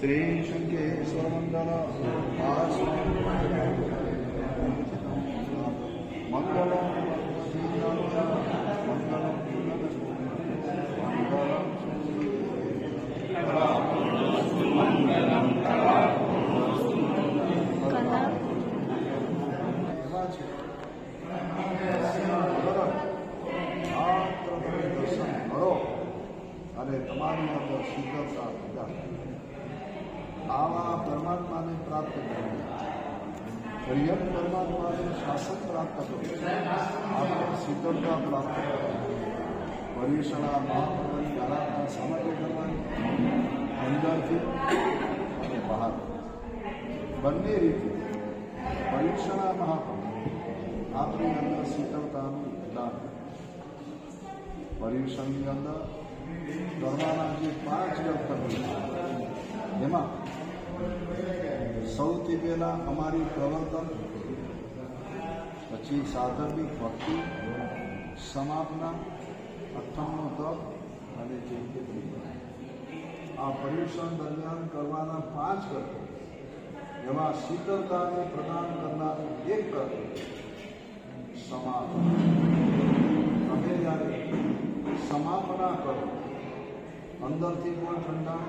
श्रीशङ्केश्वरमण्डल मङ्गलं मङ्गलं કલા એવા છે માત્ર તમે દર્શન કરો અને તમારી અંદર શીતળતા પેદા થાય. આવા પરમાત્માને પ્રાપ્ત કરવું હરિયમ પરમાત્માને શાસન પ્રાપ્ત કરવું આપણે શીતળતા પ્રાપ્ત કરવી પર્યુષણા મહાપ્રભુની આરાધના સમય કરવાની અંદરથી અને બહાર. બંને રીતે પરીક્ષણા મહાપ્રભુ આપણી અંદર શીતળતાનું દાન પર્યુષણની અંદર કરવાના જે પાંચ કર્તવ્યો એમાં સૌથી પહેલા અમારી પ્રવર્તન પછી સાધર્મિક ભક્તિ, સમાપના, અઠ્ઠાણું તપ અને જે આ પર્યુષણ દરમિયાન કરવાના પાંચ કર્તવ્યો એમાં શીતળતાને પ્રદાન કરનારું એક કર્તવ્ય સમાપન. તમે જ્યારે સમાપના કરો, અંદરથી પણ ઠંડા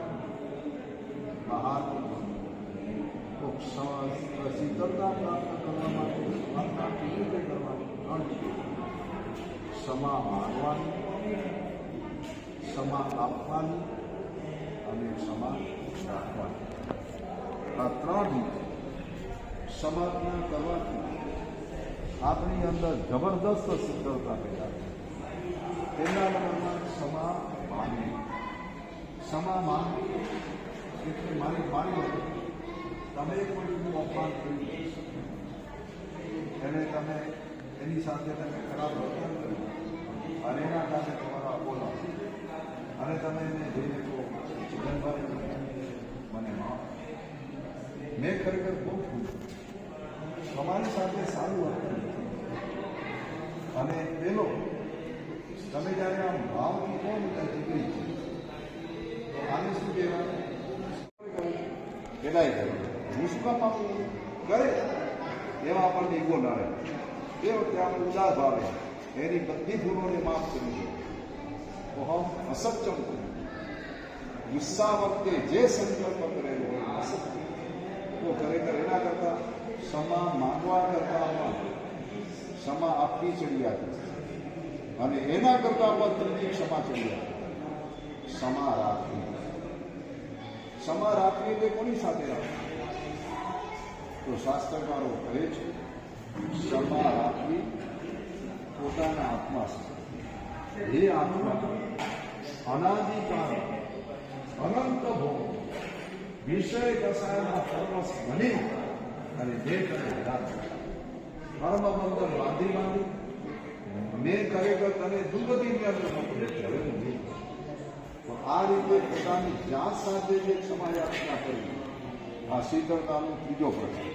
બહારથી ખૂબ શીતળતા પ્રાપ્ત કરવા માટે સમાપના કેવી રીતે કરવાની ત્રણ. ક્ષમા માગવાની ક્ષમા આપવાની અને ક્ષમા રાખવાની આ ત્રણ રીતે સમાપના કરવાથી આપણી અંદર જબરદસ્ત શીતળતા પેદા થાય તેના નંબરમાં ક્ષમા માનવી ક્ષમા માનવી એટલે મારી મારી તમે પણ અપમાન કર્યું એને તમે એની સાથે તમે ખરાબ વર્તન કર્યું. અને એના કારણે તમારા બોલો અને તમે એને જઈને કહો ચિકનભાઈ મને માફ મેં ખરેખર બહુ ખુશ તમારી સાથે સારું વર્તન અને પેલો, તમે જ્યારે આમ ભાવથી કોણ દીકરી. તો આને શું કહેવાય? પેલાય જાય હું શું કરે? એવા આપણને ઈગો ના રહે એ વખતે આપણે ઉદાસ ભાવે. એની બધી ભૂલોને માફ કરી દે. તો હમ અસત્યમ ગુસ્સા વખતે જે સંકલ્પ કરેલો હોય, અસત્ય. તો ખરેખર એના કરતાં ક્ષમા માંગવા કરતાં ક્ષમા આપવી ચડિયાતી અને એના કરતાં પણ ત્રીજી ક્ષમા ચડિયાતી ક્ષમા રાખવી. ક્ષમા રાખવી તે કોની સાથે રાખવી તો શાસ્ત્રકારો કહે છે ક્ષમા રાખવી પોતાના આત્મા સાથે હે આત્મા અનાદિકાળ અનંત ભોગ, વિષય કસાયના પરવશ બની અને જે કરે વિરાટ કર્મ બંધન બાંધી બાંધી મેં ખરેખર તને દુર્ગતિની અંદર મોકલે છે. હવે હું. તો આ રીતે પોતાની જાત સાથે જે ક્ષમાયાચના કરી, આ શીતળતાનો ત્રીજો પ્રકાર.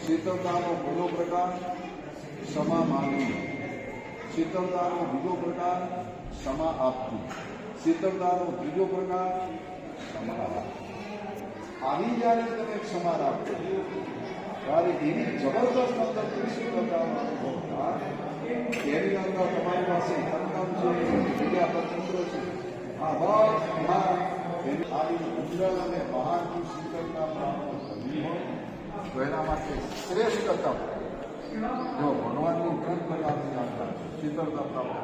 શીતળતાનો પહેલો પ્રકાર ક્ષમા માંગવી શીતળતાનો બીજો પ્રકાર ક્ષમા આપવી શીતળતાનો ત્રીજો પ્રકાર ક્ષમા રાખવી આવી જ્યારે તમે ક્ષમા રાખો ત્યારે એવી જબરદસ્ત અંદર શીતળતાનો એની અંદર તમારી પાસે ધનકમ છે વિદ્યાપતંત્ર છે આ અંદર અને બહારથી શીતળતા કરવી હોય તો એના માટે શ્રેષ્ઠ તપ જો ભગવાનનું ખૂબ પ્રકારની આજ્ઞા છે શીતળતા પ્રાપ્ત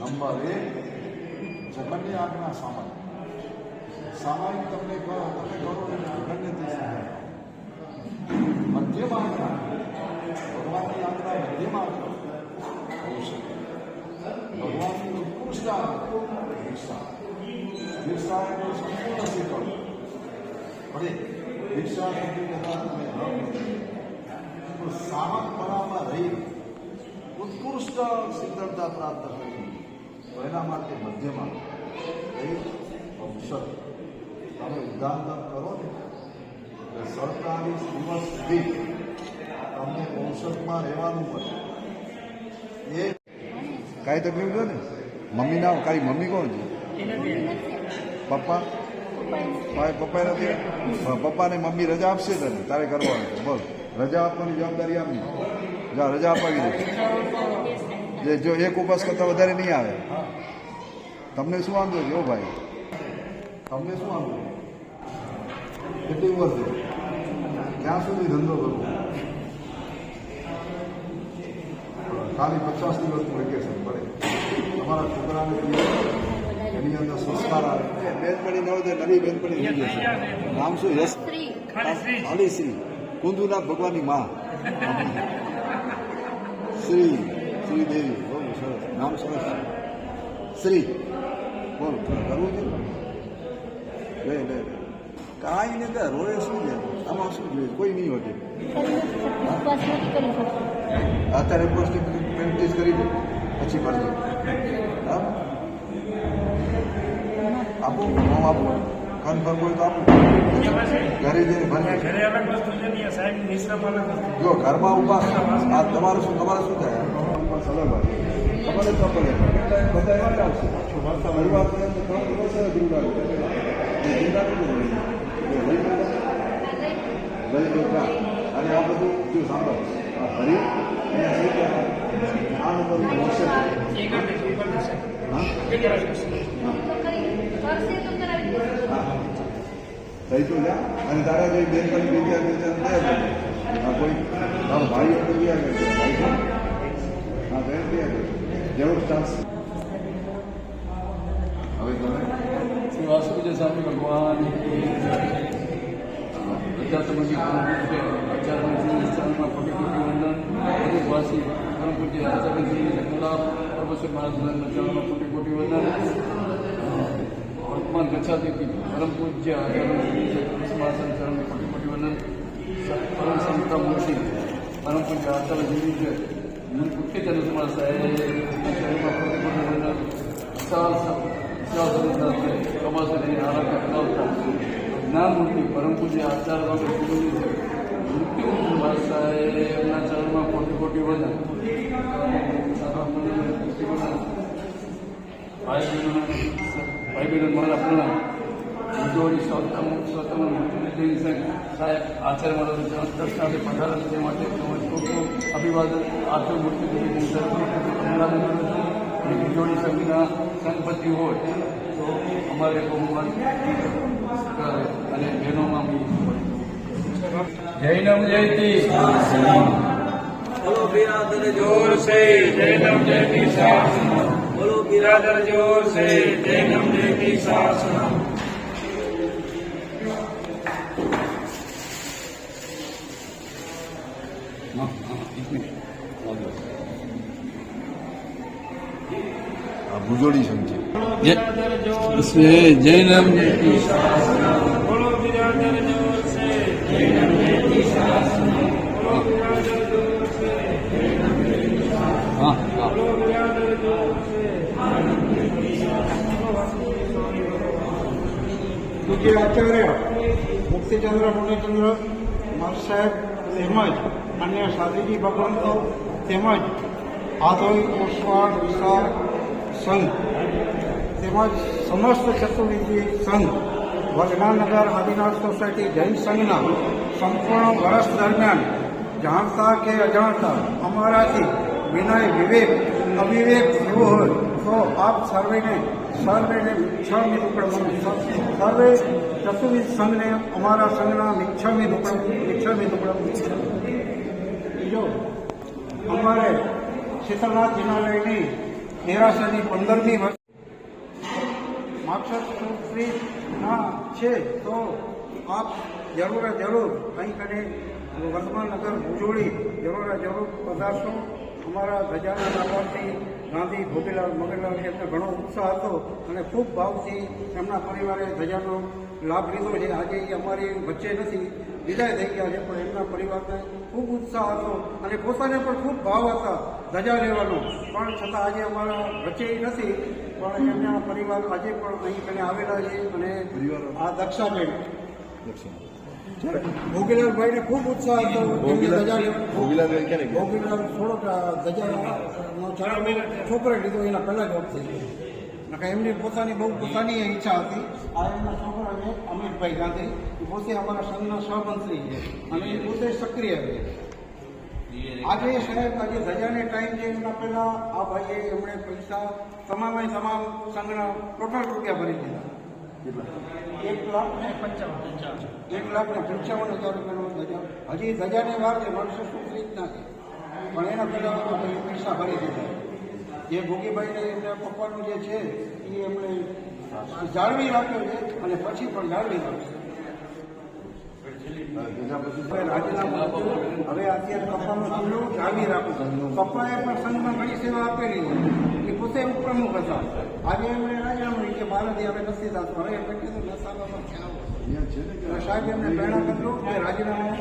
નંબર એક જગનની આજ્ઞા સામાન્ય સામાન્ય તમને કહો તમે કરો અગણ્યથી સમજાય મધ્યમ આજ્ઞા ભગવાનની આજ્ઞા મધ્યમ આજ્ઞા હોઈ શકે ભગવાનની ઉત્કૃષ્ટ આજ્ઞા દીક્ષા એટલે સંપૂર્ણ શીતળ ભલે દીક્ષા સુધી રહી ઉત્કૃષ્ટ શીતળતા પ્રાપ્ત કરી. એના માટે મધ્યમાં એક ઔષધ તમે ઉદાહરણ કરો તો સડતાલીસ દિવસ સુધી તમને રહેવાનું પડે એ કાંઈ તકલીફ છે ને? મમ્મી ના તારી મમ્મી કોણ છે? પપ્પા? ભાઈ પપ્પા નથી? પપ્પાને મમ્મી રજા આપશે તને. તારે કરવાનું. બોલ. રજા આપવાની જવાબદારી આપની. જા, રજા અપાવી દે. જે એક ઉપવાસ કરતાં વધારે નહીં આવે. તમને શું વાંધો છે? ઓ ભાઈ. તમને શું વાંધો કેટલી છે? ક્યાં સુધી ધંધો કરવો ખાલી પચાસ દિવસનું વેકેશન પડે. તમારા છોકરાને એની અંદર સંસ્કાર આવે. બેનપણી ન હોય તો નવી બેનપણી નામ શું? યશ? ખાલી શ્રી. કુંદુનાથ ભગવાનની માં. શ્રી. શ્રી દેવી બહુ સરસ. નામ સરસ શ્રી. બોલ કરવું છે? લે લે કાંઈ નહીં ત્યાં રોડે શું છે? આમાં શું જોઈએ? કોઈ નહીં હોતી. અત્યારે પ્રેક્ટિસ કરી દે પછી ભરજો હા? આપો હું આપું કન્ફર્મ હોય તો આપું ઘરે જઈને ભરી ઘરે અલગ વસ્તુ છે ને સાહેબ નિશ્રમ અલગ વસ્તુ જો ઘરમાં ઊભા આ તમારું શું તમારે શું થાય ઉપવાસ અલગ હોય તમારે તો પડે બધા એવા જ આવશે પરિવાર તો એમ તો ત્રણ દિવસ જ જીવડાવે. એ જીવડાવે જ નહીં. એ લઈ લો. લઈ લો ક્યાં? અને આ બધું જો સાંભળો આ ભરી અને શું કહેવાય? આ નંબર મોશે એ કરી દઈશું, એ કરી દઈશું. હા એ કરાવી દઈશું. હા તો કરી કરશે તો કરાવી દઈશું હા તો જા. અને તારા જે બેન પણ વિદ્યાર્થી છે. થયા કોઈ તારો ભાઈ હતો ગયા ભાઈ છે? હા, બેન ગયા કરજો જેવું ચાલશે. હવે તમે? શ્રી વાસુદેવ સ્વામી ભગવાન પ્રજાસમજી આચાર્ય સ્થાનમાં કોટી વંદન દરેક વાસી પરમ પૂજ્ય આચાર્યજી નકલા પરમેશ્વર મહારાજના ચરણમાં કોટી કોટી વંદન. વર્તમાન ગચ્છાતિથિ પરમ પૂજ્ય આચાર્યજી મહારાજના ચરણમાં કોટી કોટી વંદન પરમ સંતા મૂર્તિ પરમ પૂજ્ય આચાર્યજી મુખ્ય જનસમા સાહેબ કમાસરી આરાધના કરાવતા જ્ઞાનમૂર્તિ પરમ પૂજ્ય આચાર બાબા ગુરુજી છે મૃત્યુ ભાષાએ એમના ચરણમાં કોટી કોટી વંદન ભાઈ ભાઈ બહેનો મારા પ્રણામ જોડી સ્વતમ સ્વતમ જૈન સંઘ સાહેબ આચાર્ય મારા દર્શનાર્થે પધારેલ તે માટે ખૂબ ખૂબ અભિવાદન. આચાર્ય મૂર્તિ દેવી અભિવાદન કરું છું. અને જોડી સંઘના સંપત્તિ હોય તો અમારે બહુમાન કરે અને બહેનોમાં બી જૈનમ જયતી બોલો બિરાદર જોર સે જૈનમ જયતી શાસન બોલો બિરાદર જોર સે જૈનમ જયતી શાસન હા હા એક મિનિટ. આ ભુજોડી સંઘ છે જૈનમ પૂજ્ય આચાર્ય મુક્તિચંદ્ર પૂર્ણચંદ્ર મહર્ષ સાહેબ તેમજ અન્ય સાધુજી, ભગવંતો તેમજ આધોઈ ઓસવાડ વિશાળ સંઘ તેમજ સમસ્ત ચતુર્વિધિ સંઘ વડગાનગર આદિનાથ સોસાયટી જૈન સંઘના સંપૂર્ણ વર્ષ દરમિયાન જાણતા કે અજાણતા અમારાથી વિનય, વિવેક, અવિવેક થયો હોય તો આપ સર્વેને સર્વેને મિચ્છામી દુક્કડમ સર્વે ચતુર્વિધ સંઘને અમારા સંઘના મિચ્છામી દુક્કડમ મિચ્છામી દુક્કડમ બીજો અમારે શીતળનાથ જિનાલયની દેરાસરની પંદરમી વર્ષ માક્ષર છે, તો આપ જરૂર જરૂર અહીં કને વર્તમાન નગર ભુજોડી જરૂર જરૂર પધારશો. અમારા ધજાના લાભાર્થી ગાંધી ભોગીલાલ મગનલાલ એમને ઘણો ઉત્સાહ હતો અને ખૂબ ભાવથી એમના પરિવારે ધજાનો લાભ લીધો છે. આજે એ અમારી વચ્ચે નથી વિદાય થઈ ગયા છે પણ એમના પરિવારને ખૂબ ઉત્સાહ હતો અને પોતાને પણ ખૂબ ભાવ હતા ધજા લેવાનો. પણ છતાં આજે અમારા વચ્ચે નથી પણ એમના પરિવાર આજે પણ અહીં કને આવેલા છે અને? આ દક્ષાબેન દક્ષિણ ભોગીલાલભાઈને ખૂબ ઉત્સાહ હતો. ભોગીલાલ ભોગીલાલ થોડોક ચડાવ છોકરે લીધો એના પહેલા જ વખતે ગયો એમની પોતાની બહુ પોતાની ઈચ્છા હતી. આ એમના છોકરા છે અમિતભાઈ ગાંધી પોતે અમારા સંઘના સહમંત્રી છે. અને એ પોતે સક્રિય છે. આજે સાહેબ આજે ધજાને ટાઈમ છે એમના પહેલા આ ભાઈએ એમણે પૈસા તમામે તમામ સંઘના ટોટલ રૂપિયા ભરી દીધા. એક લાખ ને પંચાવન એક ને હજાર રૂપિયાનો હજી ધજાની વાર છે માણસો શું રીતના છે પણ એના પહેલા ભાઈએ પૈસા ભરી દીધા જે ભોગીભાઈને પપ્પાનું જે છે એ એમણે જાળવી રાખ્યું છે અને પછી પણ જાળવી રાખશે હવે અત્યારે કપ્પાનું જિલ્લો જાળવી રાખું. કપ્પાએ પણ સંઘમાં ઘણી સેવા આપેલી છે. એ પ્રમુખ હતા આજે એમણે રાજીનામું કે બાલાજી હવે નથી થતું હવે એમને કીધું નશામાં પણ ક્યાં આવો? અહીંયા છે ને કે અને સાહેબ એમને પ્રેરણા કર્યું કે રાજીનામું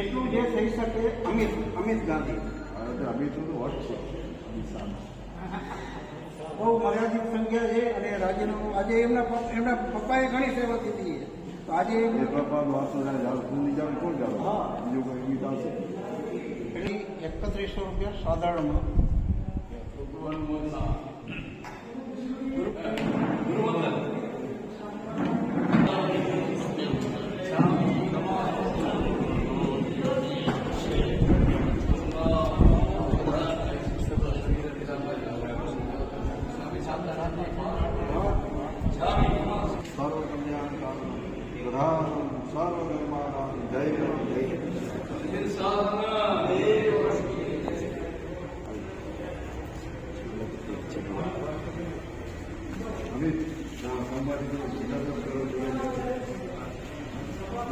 એટલું જે થઈ શકે અમિત અમિત ગાંધી. અમિત હોટ છે. બહુ મર્યાદિત સંખ્યા છે અને રાજીનામું આજે એમના એમના પપ્પાએ ઘણી સેવા કીધી છે. તો આજે એકત્રીસો રૂપિયા સાધારણમાં સર્વ કલ્યાણ કારણ પ્રધાન સર્વ નિર્માણ જય જય અમિત સોમવારે સીધા કરો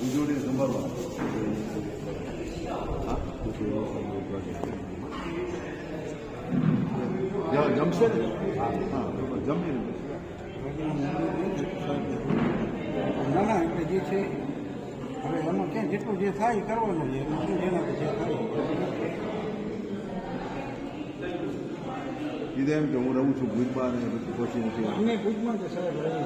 કા મણીવાળા એનો ભાઈ ભુજોડી સંભાળવા જમશે ને હા જમી ના ના એટલે જે છે હવે એમાં ક્યાં જેટલું જે થાય એ કરવાનું છે એમાં શું જેનાથી જે થાય કીધે એમ કે હું રહું છું ભુજમાં ને પછી પછી નથી આવતો. અમે ભુજમાં છે સાહેબ રહીએ.